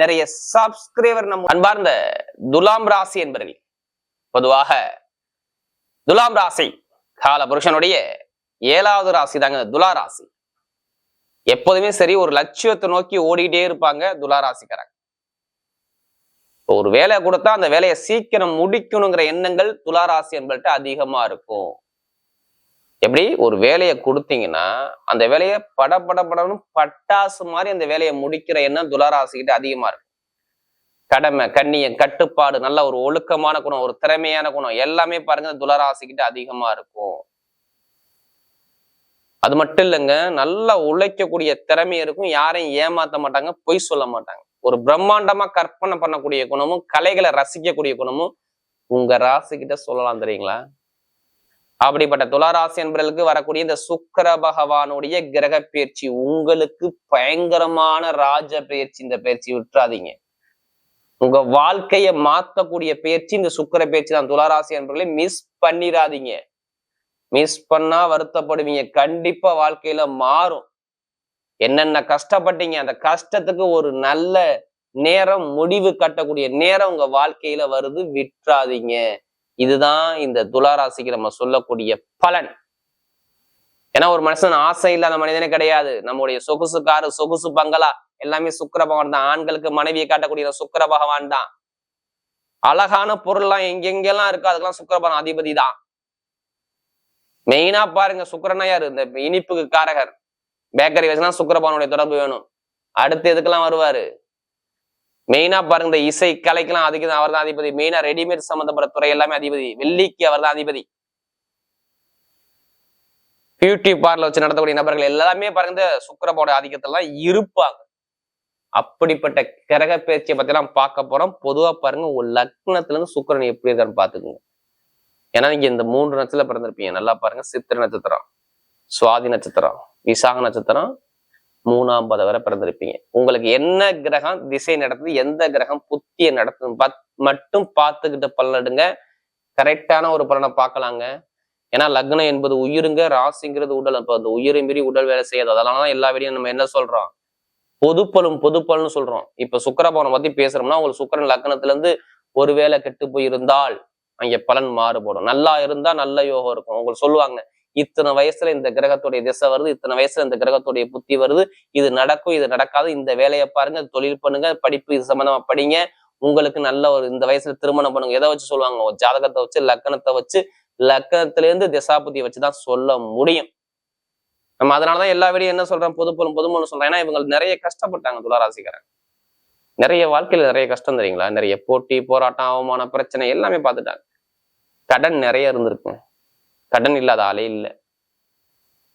நிறைய சப்ஸ்கிரைபர் நம்ம அன்பார்ந்த துலாம் ராசி என்பர்கள். பொதுவாக துலாம் ராசி கால புருஷனுடைய ஏழாவது ராசி தாங்க துலா ராசி. எப்போதுமே சரி ஒரு லட்சியத்தை நோக்கி ஓடிக்கிட்டே இருப்பாங்க துலா ராசிக்காரங்க. ஒரு வேலையை கொடுத்தா அந்த வேலையை சீக்கிரம் முடிக்கணுங்கிற எண்ணங்கள் துலா ராசி என்பல்ட்ட அதிகமா இருக்கும். எப்படி? ஒரு வேலையை கொடுத்தீங்கன்னா அந்த வேலையை பட பட படம்னு பட்டாசு மாதிரி அந்த வேலையை முடிக்கிற எண்ணம் துளராசிக்கிட்ட அதிகமா இருக்கு. கடமை கண்ணியம் கட்டுப்பாடு நல்ல ஒரு ஒழுக்கமான குணம் ஒரு திறமையான குணம் எல்லாமே பாருங்க துளராசிக்கிட்ட அதிகமா இருக்கும். அது மட்டும் இல்லைங்க நல்லா உழைக்கக்கூடிய திறமை இருக்கும். யாரையும் ஏமாத்த மாட்டாங்க பொய் சொல்ல மாட்டாங்க. ஒரு பிரம்மாண்டமா கற்பனை பண்ணக்கூடிய குணமும் கலைகளை ரசிக்கக்கூடிய குணமும் உங்க ராசிக்கிட்ட சொல்லலாம் தெரியுங்களா? அப்படிப்பட்ட துளாராசி என்பர்களுக்கு வரக்கூடிய இந்த சுக்கர பகவானுடைய கிரக பயிற்சி உங்களுக்கு பயங்கரமான ராஜ பயிற்சி இந்த பயிற்சி விட்டுறாதீங்க. உங்க வாழ்க்கைய மாத்தக்கூடிய பயிற்சி இந்த சுக்கர பயிற்சி தான். துளாராசி என்பர்களை மிஸ் பண்ணிடாதீங்க மிஸ் பண்ணா வருத்தப்படுவீங்க. கண்டிப்பா வாழ்க்கையில மாறும். என்னென்ன கஷ்டப்பட்டீங்க அந்த கஷ்டத்துக்கு ஒரு நல்ல நேரம் முடிவு கட்டக்கூடிய நேரம் உங்க வாழ்க்கையில வருது. விட்டுறாதீங்க. இதுதான் இந்த துளாராசிக்கு நம்ம சொல்லக்கூடிய பலன். ஏன்னா ஒரு மனுஷன் ஆசை இல்லாத மனிதனே கிடையாது. நம்முடைய சொகுசு காரு சொகுசு பங்களா எல்லாமே சுக்கர பகவான் தான். ஆண்களுக்கு மனைவியை காட்டக்கூடிய சுக்கர பகவான் தான். அழகான பொருள்லாம் எங்கெங்கெல்லாம் இருக்கோ அதுக்கெல்லாம் சுக்கர பகவான் அதிபதி தான். மெயினா பாருங்க சுக்கரனா யாரு? இந்த இனிப்புக்கு காரகர். பேக்கரி வச்சுனா சுக்கர பகவானுடைய தொடர்பு வேணும். அடுத்து எதுக்கெல்லாம் வருவாரு? மெயினா பாருங்க இந்த இசை கலைக்கெல்லாம் அதுக்கு அவர் தான் அதிபதி. மெயினா ரெடிமேட் சம்பந்தப்பட்ட துறை எல்லாமே அதிபதி. வெள்ளிக்கு அவர் தான் அதிபதி. பியூட்டி பார்லர் வச்சு நடத்தக்கூடிய நபர்கள் எல்லாமே பாருங்க இந்த சுக்கரபோட ஆதிக்கத்தெல்லாம் இருப்பாங்க. அப்படிப்பட்ட கிரக பேச்சியை பத்தி எல்லாம் பார்க்க போறோம். பொதுவா பாருங்க ஒரு லக்னத்துல இருந்து சுக்கரன் எப்படி இருக்கான்னு பாத்துக்கோங்க ஏன்னா நீங்க இந்த மூன்று நட்சத்திரம் பிறந்திருப்பீங்க. நல்லா பாருங்க சித்திர நட்சத்திரம் சுவாதி நட்சத்திரம் விசாக நட்சத்திரம் மூணாம் பதம் வரை பிறந்திருப்பீங்க. உங்களுக்கு என்ன கிரகம் திசை நடத்துது எந்த கிரகம் புத்திய நடத்துது பத் மட்டும் பார்த்துக்கிட்டு பலனடுங்க. கரெக்டான ஒரு பலனை பார்க்கலாங்க. ஏன்னா லக்னம் என்பது உயிருங்க ராசிங்கிறது உடல். அப்போ அந்த உயிரை மீறி உடல் வேலை செய்யாது. அதெல்லாம் தான் எல்லா வீடியும் நம்ம என்ன சொல்றோம்? பொதுப்பலும் பொதுப்பல்னு சொல்றோம். இப்ப சுக்கரபவனை பத்தி பேசுறோம்னா உங்களுக்கு சுக்கரன் லக்னத்துல இருந்து ஒருவேளை கெட்டு போயிருந்தால் அங்கே பலன் மாறுபடும். நல்லா இருந்தா நல்ல யோகம் இருக்கும். உங்களுக்கு சொல்லுவாங்க இத்தனை வயசுல இந்த கிரகத்துடைய திசை வருது இத்தனை வயசுல இந்த கிரகத்துடைய புத்தி வருது இது நடக்கும் இது நடக்காது இந்த வேலையை பாருங்க தொழில் பண்ணுங்க படிப்பு இது சம்பந்தமா படிங்க உங்களுக்கு நல்ல ஒரு இந்த வயசுல திருமணம் பண்ணுங்க. எதை வச்சு சொல்லுவாங்க? ஜாதகத்தை வச்சு லக்கணத்தை வச்சு லக்கணத்துல இருந்து திசாபுத்தியை வச்சுதான் சொல்ல முடியும். நம்ம அதனாலதான் எல்லா வீடியும் என்ன சொல்றேன் பொதுப்பொருள் பொதுமொழி சொல்றேன் ஏன்னா இவங்க நிறைய கஷ்டப்பட்டாங்க துளாராசிக்காரன் நிறைய வாழ்க்கையில நிறைய கஷ்டம் தெரியுங்களா? நிறைய போட்டி போராட்டம் அவமான பிரச்சனை எல்லாமே பார்த்துட்டாங்க. கடன் நிறைய இருந்திருக்கும். கடன் இல்லாத ஆளே இல்லை.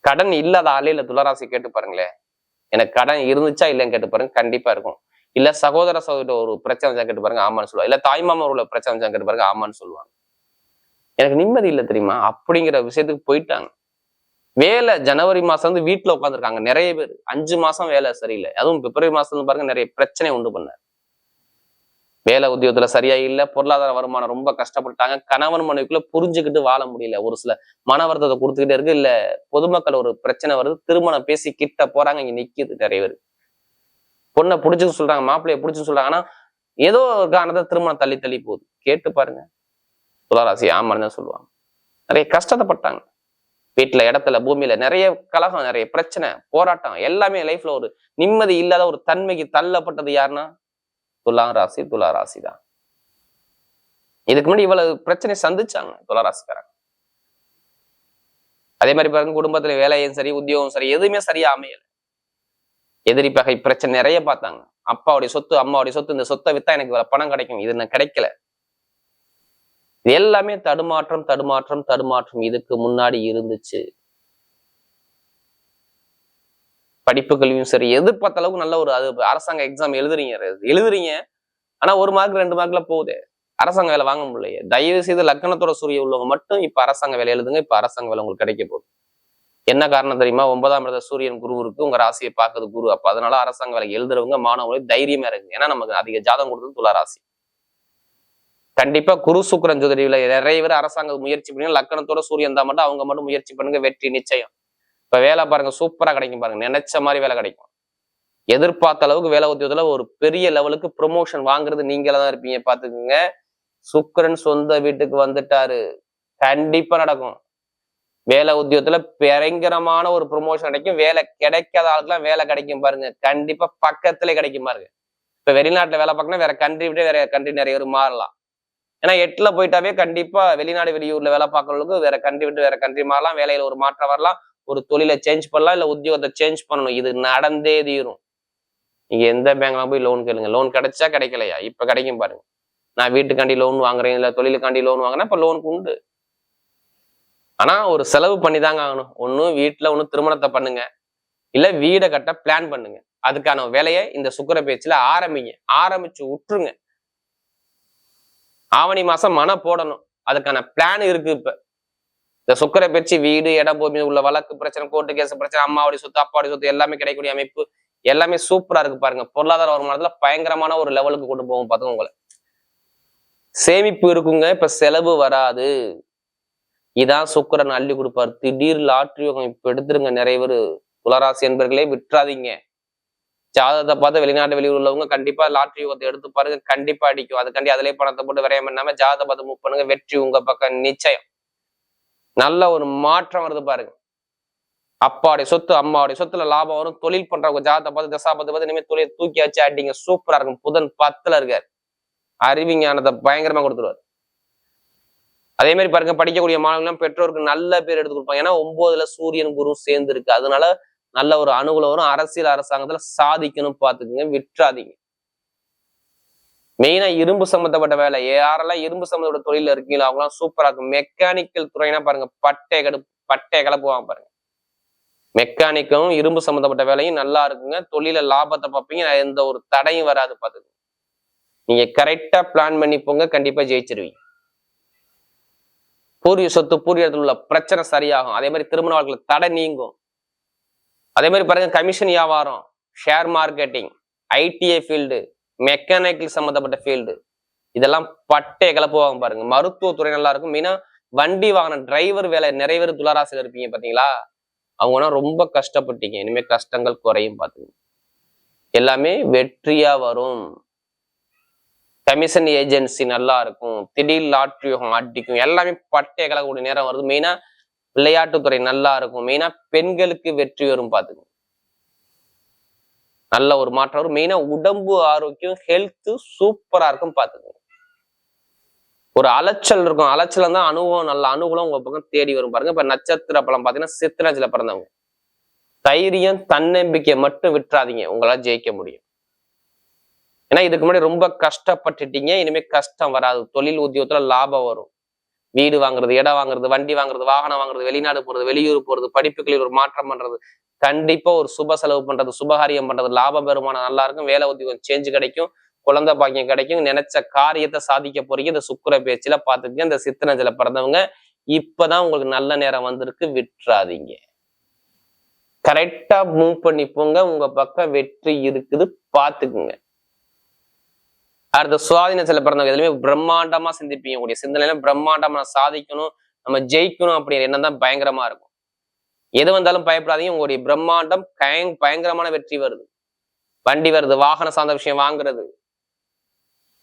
கடன் இல்லாத ஆளே இல்ல. துளராசி கேட்டு பாருங்களேன். எனக்கு கடன் இருந்துச்சா இல்லைன்னு கேட்டு பாருங்க. கண்டிப்பா இருக்கும். இல்ல சகோதர சகோதர ஒரு பிரச்சனை கேட்டு பாருங்க. ஆமான்னு சொல்லுவாங்க. இல்ல தாய்மாமா உள்ள பிரச்சனை கேட்டு பாருங்க. ஆமான்னு சொல்லுவாங்க. எனக்கு நிம்மதி இல்லை தெரியுமா? அப்படிங்கிற விஷயத்துக்கு போயிட்டாங்க. வேலை ஜனவரி மாசம் வந்து வீட்டுல உட்காந்துருக்காங்க நிறைய பேர். அஞ்சு மாசம் வேலை சரியில்லை. அதுவும் பிப்ரவரி மாசம் பாருங்க நிறைய பிரச்சனை உண்டு பண்ணார். வேலை உத்தியோகத்துல சரியா இல்லை பொருளாதார வருமானம் ரொம்ப கஷ்டப்பட்டாங்க கணவன் மனைவிக்குள்ள புரிஞ்சுக்கிட்டு வாழ முடியல. ஒரு சில மன வருத்தத்தை கொடுத்துக்கிட்டே இருக்கு. இல்ல பொதுமக்கள் ஒரு பிரச்சனை வருது. திருமணம் பேசி கிட்ட போறாங்க. இங்க நிக்குது நிறைய பேர். பொண்ணை பிடிச்சுன்னு சொல்றாங்க. மாப்பிள்ளைய பிடிச்சுன்னு சொல்றாங்க. ஆனா ஏதோ ஒரு காரணத்தை திருமணம் தள்ளி தள்ளி போகுது. கேட்டு பாருங்க. துளாராசி ஆமான்னு தான் சொல்லுவாங்க. நிறைய கஷ்டத்தைப்பட்டாங்க. வீட்டுல இடத்துல பூமியில நிறைய கலகம் நிறைய பிரச்சனை போராட்டம். எல்லாமே லைஃப்ல ஒரு நிம்மதி இல்லாத ஒரு தன்மைக்கு தள்ளப்பட்டது யாருன்னா துலா ராசி துலா ராசி தான் இதுக்கு முன்னாடி இவ்வளவு பிரச்சனை சந்திச்சாங்க துலா ராசிக்காரங்க. அதே மாதிரி பாருங்க குடும்பத்துல வேலையும் சரி உத்தியோகம் சரி எதுவுமே சரியா அமையல. எதிரி பகை பிரச்சனை நிறைய பார்த்தாங்க. அப்பாவுடைய சொத்து அம்மாவுடைய சொத்து இந்த சொத்தை வித்தா எனக்கு இவ்வளவு பணம் கிடைக்கும் இது எனக்கு கிடைக்கல. இது எல்லாமே தடுமாற்றம் தடுமாற்றம் தடுமாற்றம் இதுக்கு முன்னாடி இருந்துச்சு. படிப்புகளையும் சரி எதிர்பார்த்த அளவுக்கு நல்ல ஒரு அது அரசாங்க எக்ஸாம் எழுதுறீங்க எழுதுறீங்க. ஆனா ஒரு மார்க் ரெண்டு மார்க்ல போகுது. அரசாங்க வேலை வாங்க முடியலையே. தயவு செய்து லக்கணத்தோட சூரிய உள்ளவங்க மட்டும் இப்ப அரசாங்க வேலை எழுதுங்க. இப்ப அரசாங்க வேலை உங்களுக்கு கிடைக்க போகுது. என்ன காரணம் தெரியுமா? ஒன்பதாம் இடத்த சூரியன் குரு இருக்கு. உங்க ராசியை பார்க்கறது குரு. அப்ப அதனால அரசாங்க வேலை எழுதுறவங்க மாணவர்களே தைரியமா இருக்கு ஏன்னா நமக்கு அதிக ஜாதகம் கொடுத்தது துலா ராசி. கண்டிப்பா குரு சுக்கரன் ஜோதிடியில நிறைய பேர் அரசாங்க முயற்சி பண்ணி லக்கணத்தோட சூரியன் தான் மட்டும் அவங்க மட்டும் முயற்சி பண்ணுங்க. வெற்றி நிச்சயம். இப்ப வேலை பாருங்க சூப்பரா கிடைக்கும் பாருங்க. நினைச்ச மாதிரி வேலை கிடைக்கும். எதிர்பார்த்த அளவுக்கு வேலை உத்தியோகத்துல ஒரு பெரிய லெவலுக்கு ப்ரொமோஷன் வாங்குறது நீங்களா தான் இருப்பீங்க. பாத்துக்கோங்க சுக்கரன் சொந்த வீட்டுக்கு வந்துட்டாரு. கண்டிப்பா நடக்கும். வேலை உத்தியோகத்துல பயங்கரமான ஒரு ப்ரொமோஷன் கிடைக்கும். வேலை கிடைக்காத ஆளுக்குலாம் வேலை கிடைக்கும் பாருங்க. கண்டிப்பா பக்கத்துல கிடைக்கும் பாருங்க. இப்ப வெளிநாட்டுல வேலை பார்க்கணும் வேற கண்ட்ரி விட்டு வேற கண்ட்ரி நிறைய பேர் மாறலாம். ஏன்னா எட்டுல போயிட்டாவே கண்டிப்பா வெளிநாடு வெளியூர்ல வேலை பார்க்கறவங்களுக்கு வேற கண்ட்ரி விட்டு வேற கண்ட்ரி மாறலாம். வேலையில ஒரு மாற்றம் வரலாம். ஒரு தொழிலை சேஞ்ச் பண்ணலாம் இல்ல உத்தியோகத்தை சேஞ்ச் பண்ணணும். இது நடந்தே தீரும். நீங்க எந்த பேங்க்ல போய் லோன் கேளுங்க. லோன் கிடைச்சா கிடைக்கலையா? இப்ப கிடைக்கும் பாருங்க. நான் வீட்டுக்காண்டி லோன் வாங்குறேன் இல்லை தொழிலுக்காண்டி லோன் வாங்குறேன் இப்போ லோனுக்கு உண்டு. ஆனா ஒரு செலவு பண்ணி தாங்க ஆகணும். ஒன்றும் வீட்டில் ஒன்னும் திருமணத்தை பண்ணுங்க. இல்லை வீடை கட்ட பிளான் பண்ணுங்க. அதுக்கான வேலையை இந்த சுக்கர பேச்சுல ஆரம்பிங்க. ஆரம்பிச்சு விட்டுருங்க ஆவணி மாசம் மன போடணும். அதுக்கான பிளான் இருக்கு இப்போ. இந்த சுக்கரை பேச்சு வீடு இடம் பூமி உள்ள வழக்கு பிரச்சனை கோர்ட்டு கேஸ் பிரச்சனை அம்மாவுடைய சொத்து அப்பாவுடைய சொத்து எல்லாமே கிடைக்கக்கூடிய அமைப்பு. எல்லாமே சூப்பரா இருக்கு பாருங்க. பொருளாதார வருமானத்துல பயங்கரமான ஒரு லெவலுக்கு கொண்டு போகும் பார்த்துங்க உங்களை. சேமிப்பு இருக்குங்க இப்ப செலவு வராது. இதான் சுக்கரன் அள்ளி கொடுப்பாரு. திடீர் லாட்ரி யோகம் இப்ப எடுத்துருங்க நிறைய பேர். துளராசி என்பர்களே விட்டுறாதீங்க. ஜாதகத்தை பார்த்து வெளிநாட்டு வெளியூர் உள்ளவங்க கண்டிப்பா லாட்ரி யோகத்தை எடுத்து பாருங்க. கண்டிப்பா அடிக்கும். அதுக்காண்டி அதிலே பணத்தை போட்டு விரையம் பண்ணாம ஜாதகத்தை பார்த்து மூவ் பண்ணுங்க. வெற்றி உங்க பக்கம் நிச்சயம். நல்ல ஒரு மாற்றம் வருது பாருங்க. அப்பாவுடைய சொத்து அம்மாவுடைய சொத்துல லாபம் வரும். தொழில் பண்றவங்க ஜாதத்தை பார்த்து தசா பார்த்து பார்த்து இனிமேல் தொழில் தூக்கி வச்சு அடிங்க. சூப்பரா இருக்கும். புதன் பத்துல இருக்காரு. அறிவிஞானத்தை பயங்கரமா கொடுத்துருவாரு. அதே மாதிரி பாருங்க படிக்கக்கூடிய மாணவர்கள் பெற்றோருக்கு நல்ல பேர் எடுத்து கொடுப்பாங்க. ஏன்னா ஒன்பதுல சூரியன் குரு சேர்ந்து இருக்கு. அதனால நல்ல ஒரு அனுகூலம் வரும். அரசியல் அரசாங்கத்துல சாதிக்கணும் பாத்துக்குங்க விட்டுறாதீங்க. மெயினா இரும்பு சம்பந்தப்பட்ட வேலை. யாரெல்லாம் இரும்பு சம்பந்தப்பட்ட தொழில இருக்கீங்களோ? அவங்களாம் சூப்பரா இருக்கும். மெக்கானிக்கல் துறைனா பாருங்க பட்டை கடு பட்டை கலப்புவாங்க பாருங்க. மெக்கானிக்கும் இரும்பு சம்பந்தப்பட்ட வேலையும் நல்லா இருக்குங்க. தொழில லாபத்தை பார்ப்பீங்க. எந்த ஒரு தடையும் வராது பாத்துக்கோங்க நீங்க கரெக்டா பிளான் பண்ணி போங்க. கண்டிப்பா ஜெயிச்சிருவீங்க. பூர்வீக சொத்து பூர்வீகத்தில் உள்ள பிரச்சனை சரியாகும். அதே மாதிரி திருமண வாழ்க்கையில் தடை நீங்கும். அதே மாதிரி பாருங்க கமிஷன் வியாபாரம் share marketing ITI field mechanical சம்மந்தப்பட்ட ஃபீல்டு இதெல்லாம் பட்டை கிளப்புவாங்க பாருங்க. மருத்துவத்துறை நல்லா இருக்கும். மெயினா வண்டி வாகனம் டிரைவர் வேலை நிறைய பேர் துளராசியில் இருப்பீங்க பாத்தீங்களா? அவங்கன்னா ரொம்ப கஷ்டப்பட்டீங்க. இனிமே கஷ்டங்கள் குறையும் பார்த்துங்க எல்லாமே வெற்றியா வரும். கமிஷன் ஏஜென்சி நல்லா இருக்கும். திடீர் லாட்ரி யோகம் அடிக்கும். எல்லாமே பட்டை கலக்கக்கூடிய நேரம் வருது. மெயினா விளையாட்டுத்துறை நல்லா இருக்கும். மெயினா பெண்களுக்கு வெற்றி வரும் பாத்துங்க. நல்ல ஒரு மாற்றம் வரும். மெயினா உடம்பு ஆரோக்கியம் ஹெல்த் சூப்பரா இருக்கும் பாத்துக்கோங்க ஒரு அலைச்சல் இருக்கும். அலைச்சல் தான் அனுபவம் நல்ல அனுகூலம் உங்க பக்கம் தேடி வரும் பாருங்க. இப்ப நட்சத்திர பழம் பாத்தீங்கன்னா சித்திராஜில பிறந்தவங்க. தைரியம் தன்னம்பிக்கையை மட்டும் விட்டுறாதீங்க. உங்களால ஜெயிக்க முடியும். ஏன்னா இதுக்கு முன்னாடி ரொம்ப கஷ்டப்பட்டுட்டீங்க. இனிமே கஷ்டம் வராது. தொழில் உத்தியோகத்துல லாபம் வரும். வீடு வாங்குறது இடம் வாங்குறது வண்டி வாங்குறது வாகனம் வாங்குறது வெளிநாடு போறது வெளியூர் போறது படிப்புகளில் ஒரு மாற்றம் பண்றது கண்டிப்பா ஒரு சுப செலவு பண்றது சுபகாரியம் பண்றது லாப பெருமானம் நல்லா இருக்கும் வேலை உத்தியோகம் சேஞ்சு கிடைக்கும் குழந்தை பாக்கியம் கிடைக்கும் நினைச்ச காரியத்தை சாதிக்க போறீங்க இந்த சுக்கர பேச்சுல பாத்துக்கங்க இந்த சித்தனஜல பிறந்தவங்க இப்பதான் உங்களுக்கு நல்ல நேரம் வந்திருக்கு விட்டுறாதீங்க. கரெக்டா மூவ் பண்ணி போங்க உங்க பக்கம் வெற்றி இருக்குது பாத்துக்குங்க அடுத்த சுவாதீனத்துல பிறந்தவங்க எதுலையுமே பிரம்மாண்டமா சிந்திப்பீங்க. கூடிய சிந்தனையில பிரம்மாண்டமா நான் சாதிக்கணும் நம்ம ஜெயிக்கணும் அப்படிங்கிற எண்ணம் தான் பயங்கரமா இருக்கும். எது வந்தாலும் பயப்படாதீங்க. உங்களுடைய பிரம்மாண்டம் பயங் பயங்கரமான வெற்றி வருது. வண்டி வருது வாகன சார்ந்த விஷயம் வாங்குறது.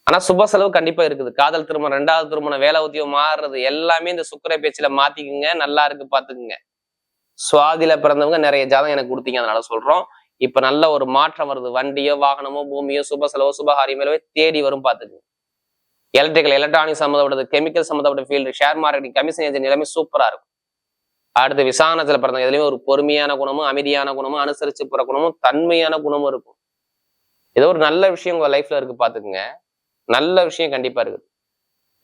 ஆனா சுப செலவு கண்டிப்பா இருக்குது. காதல் திருமணம் ரெண்டாவது திருமணம் வேலை உத்தியோகம் மாறுறது எல்லாமே இந்த சுக்கர பேச்சுல மாத்திக்குங்க. நல்லா இருக்கு பாத்துக்குங்க சுவாதியில பிறந்தவங்க நிறைய ஜாதகம் எனக்கு கொடுத்தீங்க அதனால சொல்றோம். இப்ப நல்ல ஒரு மாற்றம் வருது. வண்டியோ வாகனமோ பூமியோ சுப செலவோ சுபகாரியமேலவே தேடி வரும் பாத்துக்குங்க எலக்ட்ரிக்கல் எலக்ட்ரானிக் சம்மந்தப்பட்டது கெமிக்கல் சம்மந்தப்பட்ட field share marketing commission agent எல்லாமே சூப்பரா இருக்கும். அடுத்து விசாரணத்துல பிறந்தவங்க எதுலையுமே ஒரு பொறுமையான குணமும் அமைதியான குணமும் அனுசரிச்சு போற குணமும் தன்மையான குணமும் இருக்கும். ஏதோ ஒரு நல்ல விஷயம் உங்க லைஃப்ல இருக்கு பாத்துக்குங்க நல்ல விஷயம் கண்டிப்பா இருக்குது.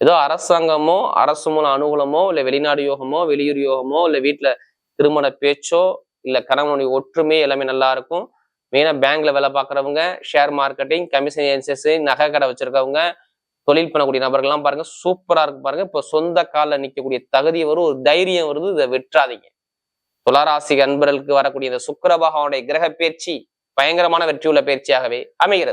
ஏதோ அரசாங்கமோ அரசு மூலம் அனுகூலமோ இல்ல வெளிநாடு யோகமோ வெளியூர் யோகமோ இல்ல வீட்டுல திருமண பேச்சோ இல்ல கணவனுடைய ஒற்றுமை எல்லாமே நல்லா இருக்கும். மெயினா பேங்க்ல வேலை பார்க்குறவங்க ஷேர் மார்க்கெட்டிங் கமிஷன் ஏஜென்சிஸ் நகை கடை வச்சிருக்கவங்க தொழில் பண்ணக்கூடிய நபர்கள்லாம் பாருங்க சூப்பரா இருக்கு பாருங்க. இப்போ சொந்த காலில் நிற்கக்கூடிய தகுதி வரும் ஒரு தைரியம் வருது இதை வெற்றாதீங்க துளாராசி அன்பர்களுக்கு வரக்கூடிய இந்த சுக்கிர பகவானுடைய கிரக பயிற்சி பயங்கரமான வெற்றியுள்ள பயிற்சியாகவே அமைகிறது.